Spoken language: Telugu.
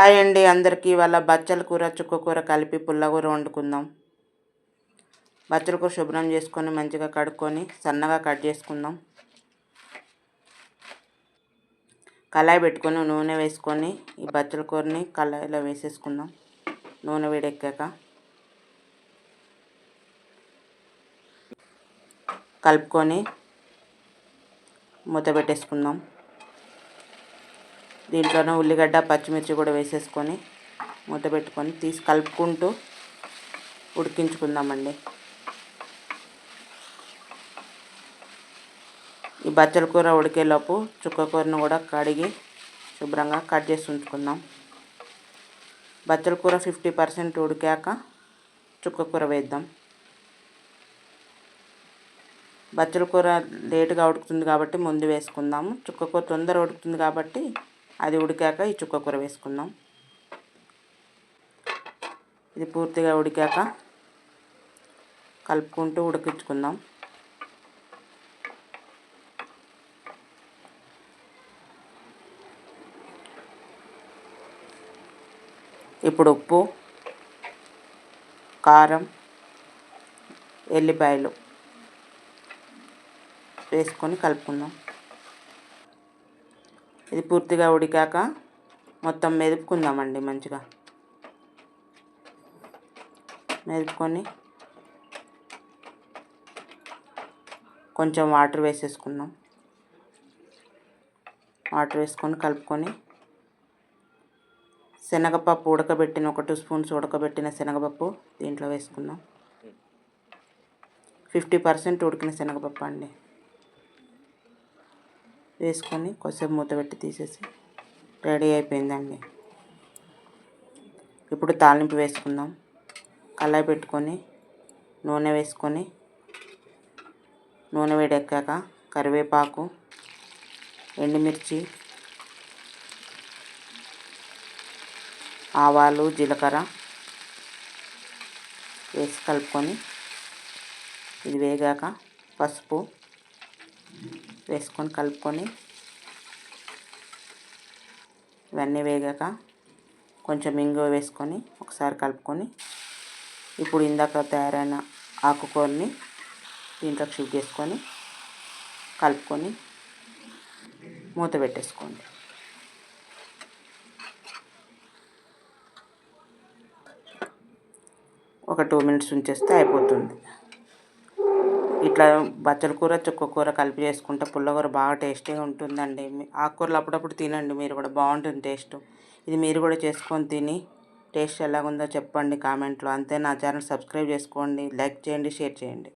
హాయ్ అండి అందరికీ ఇవాళ బచ్చల కూర చుక్క కూర కలిపి పుల్లగూర వండుకుందాం. బచ్చల కూర శుభ్రం చేసుకొని మంచిగా కడుక్కొని సన్నగా కట్ చేసుకుందాం. కళాయి పెట్టుకొని నూనె వేసుకొని ఈ బచ్చల కూరని కళాయిలో వేసేసుకుందాం. నూనె వేడెక్కాక కలుపుకొని మూత పెట్టేసుకుందాం. దీంట్లోనే ఉల్లిగడ్డ పచ్చిమిర్చి కూడా వేసేసుకొని మూత పెట్టుకొని తీసి కలుపుకుంటూ ఉడికించుకుందామండి. ఈ బచ్చల కూర ఉడికేలోపు చుక్కకూరను కూడా కడిగి శుభ్రంగా కట్ చేసి ఉంచుకుందాం. బచ్చల కూర ఫిఫ్టీ పర్సెంట్ ఉడికాక చుక్క కూర వేద్దాం. బచ్చల కూర లేటుగా ఉడుకుతుంది కాబట్టి ముందు వేసుకుందాము. చుక్క కూర తొందర ఉడుకుతుంది కాబట్టి అది ఉడికాక ఈ చుక్క కూర వేసుకుందాం. ఇది పూర్తిగా ఉడికాక కలుపుకుంటూ ఉడికించుకుందాం. ఇప్పుడు ఉప్పు కారం ఎల్లిపాయలు వేసుకొని కలుపుకుందాం. ఇది పూర్తిగా ఉడికాక మొత్తం మెదుపుకుందామండి మంచిగా. మెదుపుకొని కొంచెం వాటర్ వేసేసుకుందాం వాటర్ వేసుకొని కలుపుకొని శనగపప్పు ఉడకబెట్టిన ఒక టూ స్పూన్స్ ఉడకబెట్టిన శనగపప్పు దీంట్లో వేసుకుందాం ఫిఫ్టీ పర్సెంట్ ఉడికిన శనగపప్పు అండి. వేసుకొని కొద్దిసేపు మూత పెట్టి తీసేసి రెడీ అయిపోయిందండి. ఇప్పుడు తాలింపు వేసుకుందాం. కళాయి పెట్టుకొని నూనె వేసుకొని నూనె వేడెక్కాక కరివేపాకు ఎండుమిర్చి ఆవాలు జీలకర్ర వేసి కలుపుకొని ఇది వేగాక పసుపు వేసుకొని కలుపుకొని ఇవన్నీ వేగాక కొంచెం ఇంగువ వేసుకొని ఒకసారి కలుపుకొని ఇప్పుడు ఇందాక తయారైన ఆకుకూరని దీంట్లోకి షిఫ్ట్ చేసుకొని కలుపుకొని మూత పెట్టేసుకోండి. ఒక టూ మినిట్స్ ఉంచేస్తే అయిపోతుంది. ఇట్లా బచ్చల కూర చుక్క కూర కలిపి చేసుకుంటే పుల్లకూర బాగా టేస్టీగా ఉంటుందండి. ఆకుకూరలు అప్పుడప్పుడు తినండి మీరు కూడా బాగుంటుంది టేస్ట్. ఇది మీరు కూడా చేసుకొని తిని టేస్ట్ ఎలాగుందో చెప్పండి కామెంట్లో. అంతే నా ఛానల్ సబ్స్క్రైబ్ చేసుకోండి లైక్ చేయండి షేర్ చేయండి.